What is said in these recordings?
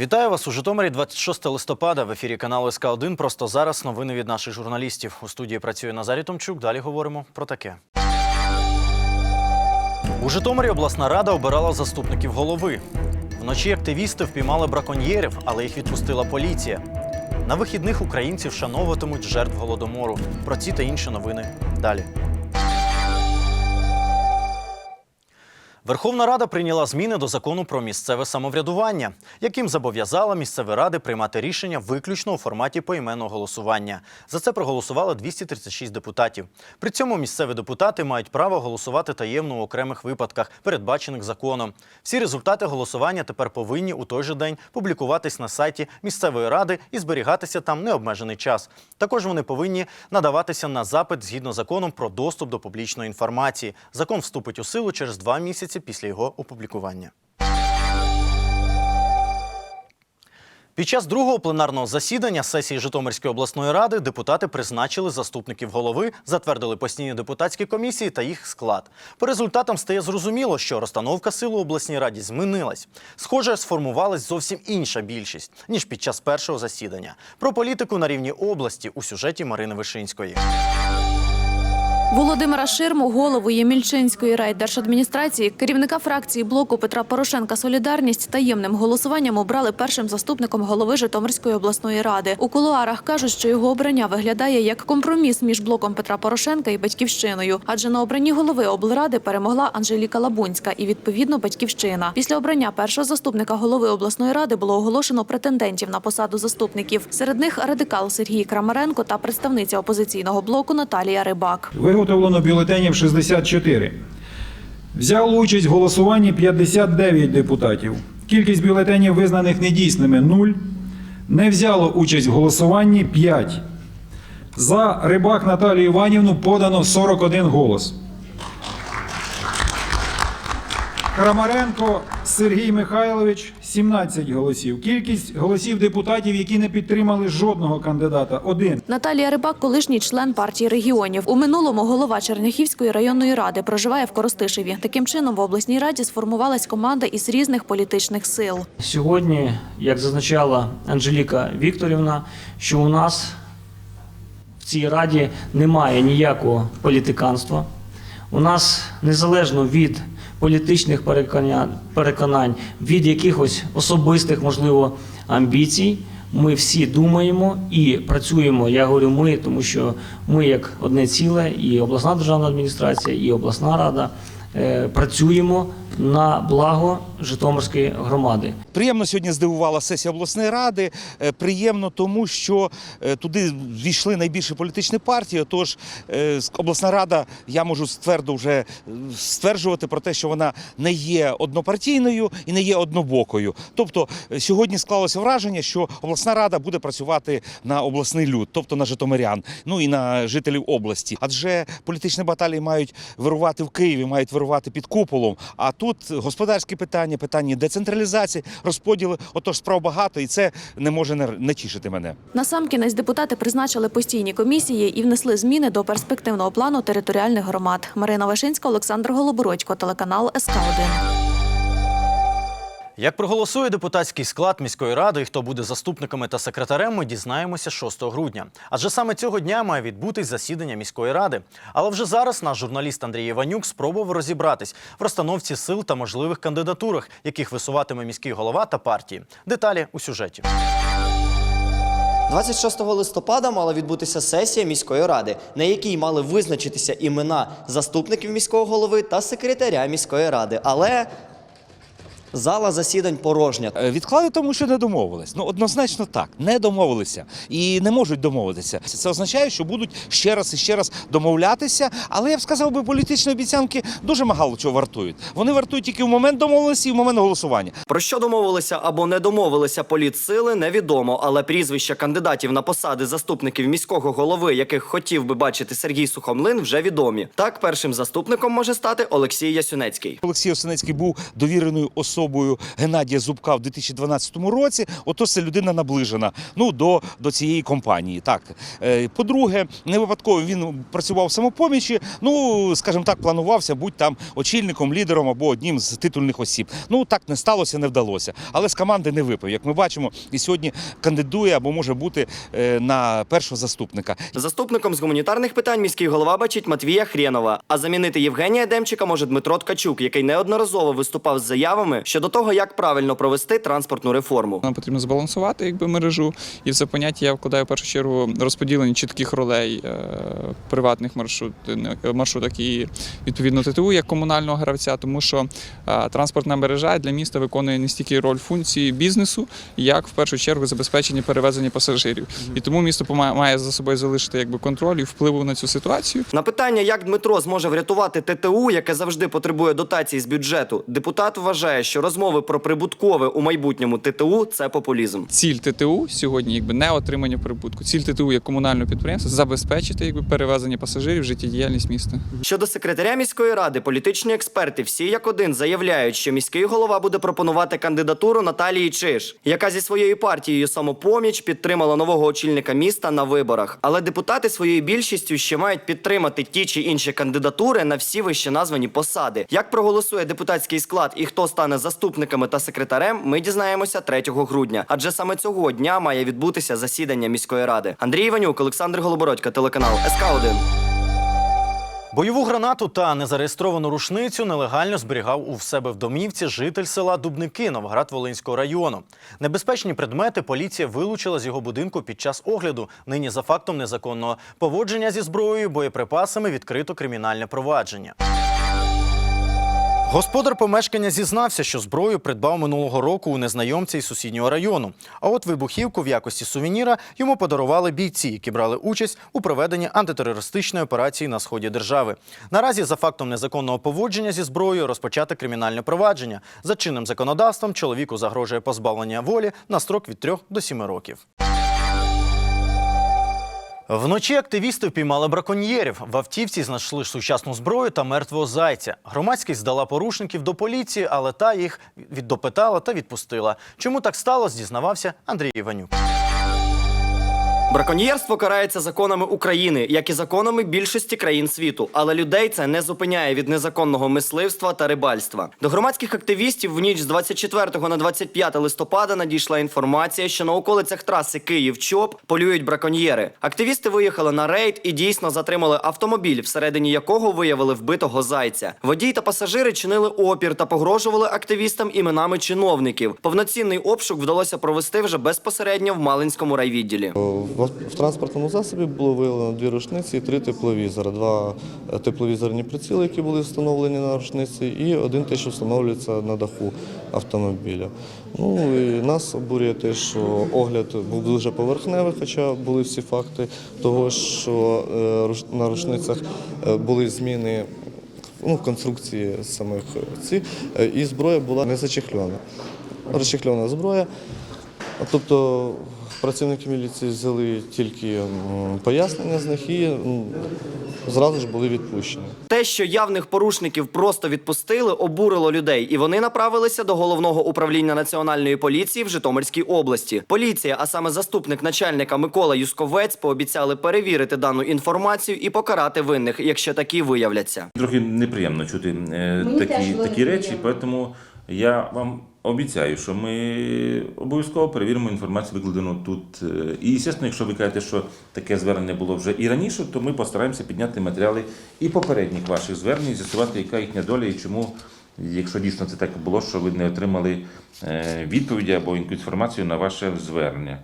Вітаю вас у Житомирі 26 листопада. В ефірі каналу СК 1 Просто зараз новини від наших журналістів. У студії працює Назарій Томчук. Далі говоримо про таке. У Житомирі обласна рада обирала заступників голови. Вночі активісти впіймали браконьєрів, але їх відпустила поліція. На вихідних українці вшановуватимуть жертв голодомору. Про ці та інші новини далі. Верховна Рада прийняла зміни до закону про місцеве самоврядування, яким зобов'язала місцеві ради приймати рішення виключно у форматі поіменного голосування. За це проголосувало 236 депутатів. При цьому місцеві депутати мають право голосувати таємно у окремих випадках, передбачених законом. Всі результати голосування тепер повинні у той же день публікуватись на сайті місцевої ради і зберігатися там необмежений час. Також вони повинні надаватися на запит згідно законом про доступ до публічної інформації. Закон вступить у силу через два місяці після його опублікування. Під час другого пленарного засідання сесії Житомирської обласної ради депутати призначили заступників голови, затвердили постійні депутатські комісії та їх склад. По результатам стає зрозуміло, що розстановка сил у обласній раді змінилась. Схоже, сформувалась зовсім інша більшість ніж під час першого засідання. Про політику на рівні області у сюжеті Марини Вишинської. Володимира Ширму, голову Ємільчинської райдержадміністрації, керівника фракції блоку Петра Порошенка Солідарність таємним голосуванням обрали першим заступником голови Житомирської обласної ради. У кулуарах кажуть, що його обрання виглядає як компроміс між блоком Петра Порошенка і батьківщиною, адже на обранні голови облради перемогла Анжеліка Лабунська і відповідно батьківщина. Після обрання першого заступника голови обласної ради було оголошено претендентів на посаду заступників. Серед них радикал Сергій Крамаренко та представниця опозиційного блоку Наталія Рибак. Виготовлено бюлетенів 64. Взяло участь в голосуванні 59 депутатів. Кількість бюлетенів, визнаних недійсними 0. Не взяло участь в голосуванні 5. За рибак Наталію Іванівну подано 41 голос. Крамаренко Сергій Михайлович 17 голосів. Кількість голосів депутатів, які не підтримали жодного кандидата 1. Наталія Рибак, колишній член партії регіонів. У минулому голова Черняхівської районної ради проживає в Коростишеві. Таким чином в обласній раді сформувалась команда із різних політичних сил. Сьогодні, як зазначала Анжеліка Вікторівна, що у нас в цій раді немає ніякого політиканства. У нас незалежно від політичних переконань, від якихось особистих, можливо, амбіцій, ми всі думаємо і працюємо. Я говорю ми, тому що ми як одне ціле, і обласна державна адміністрація, і обласна рада працюємо на благо Житомирської громади. Приємно сьогодні здивувала сесія обласної ради. Е, Приємно тому, що е, туди війшли найбільші політичні партії. Тож обласна рада, я можу твердо вже е, стверджувати про те, що вона не є однопартійною і не є однобокою. Тобто е, сьогодні склалося враження, що обласна рада буде працювати на обласний люд, тобто на житомирян, ну і на жителів області. Адже політичні баталії мають вирувати в Києві, мають вирувати під куполом. А тут господарські питання, питання децентралізації, розподіли. Отож справ багато, і це не може не тішити мене. Насамкінець депутати призначили постійні комісії і внесли зміни до перспективного плану територіальних громад. Марина Вашинська, Олександр Голобородько, телеканал СК 1 Як проголосує депутатський склад міської ради і хто буде заступниками та секретарем, ми дізнаємося 6 грудня. Адже саме цього дня має відбутись засідання міської ради. Але вже зараз наш журналіст Андрій Іванюк спробував розібратись в розстановці сил та можливих кандидатурах, яких висуватиме міський голова та партії. Деталі у сюжеті. 26 листопада мала відбутися сесія міської ради, на якій мали визначитися імена заступників міського голови та секретаря міської ради. Але зала засідань порожня. Е, Відклали тому, що не домовились. Ну однозначно так, не домовилися і не можуть домовитися. Це означає, що будуть ще раз і ще раз домовлятися. Але я б сказав би, політичні обіцянки дуже мало чого вартують. Вони вартують тільки в момент домовленості і в момент голосування. Про що домовилися або не домовилися політсили, невідомо, але прізвища кандидатів на посади заступників міського голови, яких хотів би бачити Сергій Сухомлин, вже відомі. Так, першим заступником може стати Олексій Ясюнецький. Олексій Осинецький був довіреною особою особою Геннадія Зубка в 2012 році, ото це людина наближена ну, до, до цієї компанії. Так. Е, По-друге, не випадково він працював в самопомічі, ну, скажімо так, планувався бути там очільником, лідером або одним з титульних осіб. Ну, так не сталося, не вдалося. Але з команди не випав. Як ми бачимо, і сьогодні кандидує або може бути е, на першого заступника. Заступником з гуманітарних питань міський голова бачить Матвія Хрєнова. А замінити Євгенія Демчика може Дмитро Ткачук, який неодноразово виступав з заявами щодо того, як правильно провести транспортну реформу. Нам потрібно збалансувати якби мережу, і в це поняття я вкладаю в першу чергу розподілення чітких ролей е, приватних маршрут, маршруток і відповідно ТТУ як комунального гравця, тому що е, транспортна мережа для міста виконує не стільки роль функції бізнесу, як в першу чергу забезпечення перевезення пасажирів. І тому місто має за собою залишити якби контроль і впливу на цю ситуацію. На питання, як Дмитро зможе врятувати ТТУ, яке завжди потребує дотацій з бюджету, депутат вважає, що розмови про прибуткове у майбутньому ТТУ це популізм. Ціль ТТУ сьогодні якби не отримання прибутку. Ціль ТТУ як комунального підприємства забезпечити якби перевезення пасажирів, життєдіяльність міста. Щодо секретаря міської ради, політичні експерти всі як один заявляють, що міський голова буде пропонувати кандидатуру Наталії Чиш, яка зі своєю партією самопоміч підтримала нового очільника міста на виборах. Але депутати своєю більшістю ще мають підтримати ті чи інші кандидатури на всі вище названі посади. Як проголосує депутатський склад і хто стане заступниками та секретарем, ми дізнаємося 3 грудня. Адже саме цього дня має відбутися засідання міської ради. Андрій Іванюк, Олександр Голобородько, телеканал СК 1 Бойову гранату та незареєстровану рушницю нелегально зберігав у себе в домівці житель села Дубники Новоград-Волинського району. Небезпечні предмети поліція вилучила з його будинку під час огляду. Нині за фактом незаконного поводження зі зброєю, боєприпасами відкрито кримінальне провадження. Господар помешкання зізнався, що зброю придбав минулого року у незнайомця із сусіднього району. А от вибухівку в якості сувеніра йому подарували бійці, які брали участь у проведенні антитерористичної операції на сході держави. Наразі за фактом незаконного поводження зі зброєю розпочати кримінальне провадження. За чинним законодавством чоловіку загрожує позбавлення волі на строк від 3 до 7 років. Вночі активісти впіймали браконьєрів. В автівці знайшли сучасну зброю та мертвого зайця. Громадськість здала порушників до поліції, але та їх віддопитала та відпустила. Чому так сталося, дізнавався Андрій Іванюк. Браконьєрство карається законами України, як і законами більшості країн світу. Але людей це не зупиняє від незаконного мисливства та рибальства. До громадських активістів в ніч з 24 на 25 листопада надійшла інформація, що на околицях траси Київ-Чоп полюють браконьєри. Активісти виїхали на рейд і дійсно затримали автомобіль, всередині якого виявили вбитого зайця. Водій та пасажири чинили опір та погрожували активістам іменами чиновників. Повноцінний обшук вдалося провести вже безпосередньо в Малинському райвідділі. В транспортному засобі було виявлено дві рушниці і три тепловізори. Два е, тепловізорні приціли, які були встановлені на рушниці, і один те, що встановлюється на даху автомобіля. Ну і нас обурює те, що огляд був дуже поверхневий, хоча були всі факти того, що е, на рушницях е, були зміни ну, конструкції самих е, і зброя була не зачехльона. Розчехльона зброя. А Тобто працівники міліції взяли тільки пояснення з них і зразу ж були відпущені. Те, що явних порушників просто відпустили, обурило людей, і вони направилися до головного управління національної поліції в Житомирській області. Поліція, а саме заступник начальника Микола Юсковець, пообіцяли перевірити дану інформацію і покарати винних, якщо такі виявляться. Трохи неприємно чути е, такі, такі речі, тому я вам обіцяю, що ми обов'язково перевіримо інформацію, викладену тут. Е, І, звісно, якщо ви кажете, що таке звернення було вже і раніше, то ми постараємося підняти матеріали і попередніх ваших звернень, з'ясувати, яка їхня доля і чому, якщо дійсно це так було, що ви не отримали е, відповіді або інформацію на ваше звернення.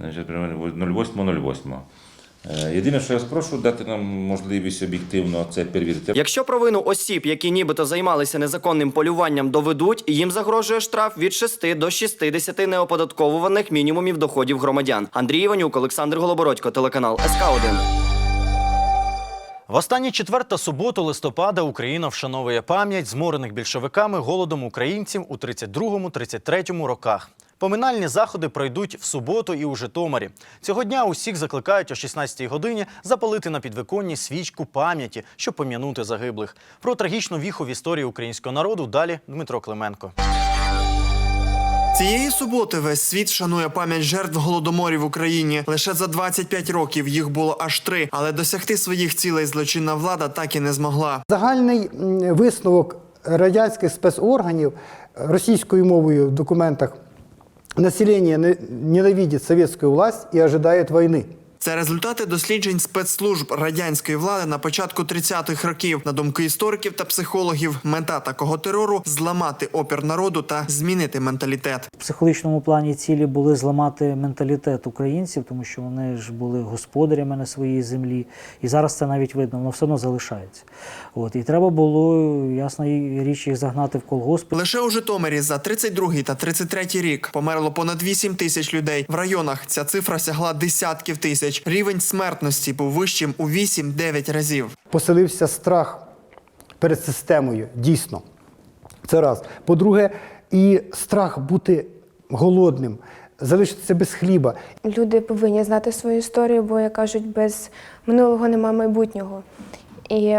08.08. Е, Єдине, що я спрошу, дати нам можливість об'єктивно це перевірити. Якщо провину осіб, які нібито займалися незаконним полюванням, доведуть, їм загрожує штраф від 6 до 60 неоподатковуваних мінімумів доходів громадян. Андрій Іванюк, Олександр Голобородько, телеканал СК 1 В останній четвер та суботу листопада Україна вшановує пам'ять зморених більшовиками голодом українців у 32-33 роках. Поминальні заходи пройдуть в суботу і у Житомирі. Цього дня усіх закликають о 16-й годині запалити на підвиконні свічку пам'яті, щоб пом'янути загиблих. Про трагічну віху в історії українського народу далі Дмитро Клименко. Цієї суботи весь світ шанує пам'ять жертв голодоморів в Україні. Лише за 25 років їх було аж три, але досягти своїх цілей злочинна влада так і не змогла. Загальний висновок радянських спецорганів російською мовою в документах населення не- ненавидит советскую власть и ожидает войны. Це результати досліджень спецслужб радянської влади на початку 30-х років. На думки істориків та психологів, мета такого терору зламати опір народу та змінити менталітет. В психологічному плані цілі були зламати менталітет українців, тому що вони ж були господарями на своїй землі. І зараз це навіть видно, воно все одно залишається. От. І треба було, ясна річ, їх загнати в колгосп. Лише у Житомирі за 32 та 33 рік померло понад 8 тисяч людей. В районах ця цифра сягла десятків тисяч. Рівень смертності був вищим у 8-9 разів. Поселився страх перед системою, дійсно. Це раз. По-друге, і страх бути голодним, залишитися без хліба. Люди повинні знати свою історію, бо, як кажуть, без минулого нема майбутнього. І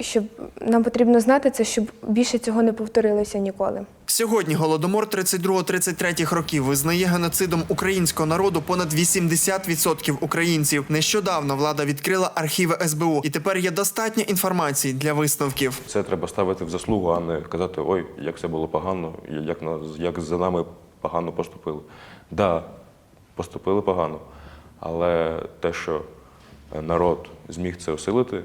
щоб нам потрібно знати це, щоб більше цього не повторилося ніколи. Сьогодні голодомор 32-33 років визнає геноцидом українського народу понад 80% українців. Нещодавно влада відкрила архіви СБУ, і тепер є достатньо інформації для висновків. Це треба ставити в заслугу, а не казати, ой, як все було погано, як, нас, як за нами погано поступили. Да, поступили погано, але те, що народ зміг це осилити,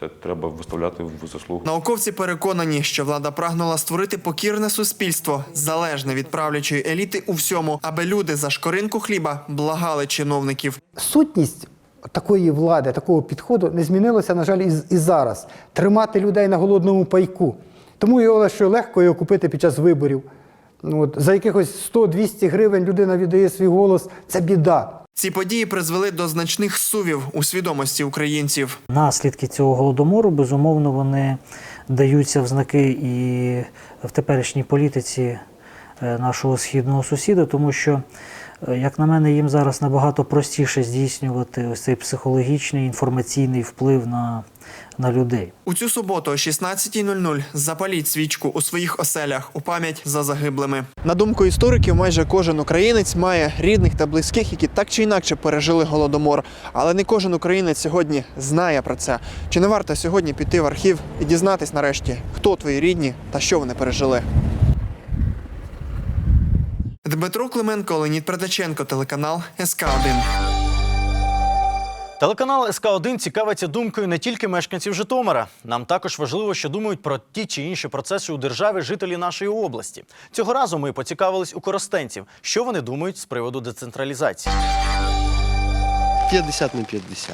це треба виставляти в заслугу. Науковці переконані, що влада прагнула створити покірне суспільство, залежне від правлячої еліти у всьому, аби люди за шкоринку хліба благали чиновників. Сутність такої влади, такого підходу не змінилося, на жаль, і, і зараз. Тримати людей на голодному пайку. Тому його що легко його купити під час виборів. Ну, от, за якихось 100-200 гривень людина віддає свій голос. Це біда. Ці події призвели до значних сувів у свідомості українців. Наслідки цього голодомору, безумовно, вони даються в знаки і в теперішній політиці е, нашого східного сусіда, тому що, е, як на мене, їм зараз набагато простіше здійснювати ось цей психологічний інформаційний вплив на, на людей. У цю суботу о 16.00 запаліть свічку у своїх оселях у пам'ять за загиблими. На думку істориків, майже кожен українець має рідних та близьких, які так чи інакше пережили голодомор. Але не кожен українець сьогодні знає про це. Чи не варто сьогодні піти в архів і дізнатись нарешті, хто твої рідні та що вони пережили? Дмитро Клименко, Леонід Предаченко, телеканал СК 1 Телеканал СК 1 цікавиться думкою не тільки мешканців Житомира. Нам також важливо, що думають про ті чи інші процеси у державі жителі нашої області. Цього разу ми поцікавились у коростенців, що вони думають з приводу децентралізації. 50 на 50.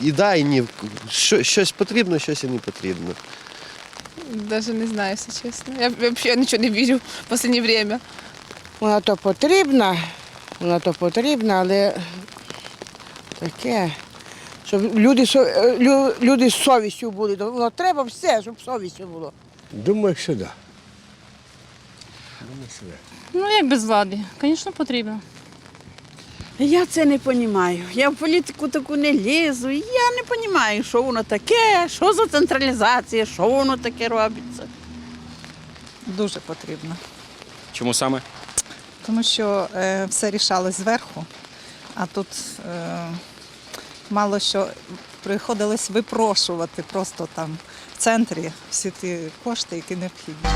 І да, і ні. Що, щось потрібно, щось і не потрібно. Даже не знаю, якщо чесно. Я взагалі нічого не вірю в останнє время. Вона то потрібна, вона то потрібна, але таке, щоб люди, е, лю- люди з совістю були. Воно треба все, щоб совістю було. Думаю, що да. Ну, як без влади? Звісно, потрібно. Я це не розумію. Я в політику таку не лізу. Я не розумію, що воно таке, що за централізація, що воно таке робиться. Дуже потрібно. Чому саме? Тому що е, все рішалось зверху, а тут е, мало що приходилось випрошувати просто там в центрі всі ті кошти, які необхідні.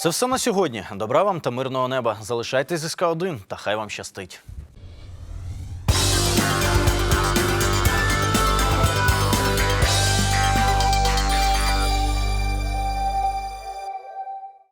Це все на сьогодні. Добра вам та мирного неба. Залишайтесь зі СК 1 та хай вам щастить.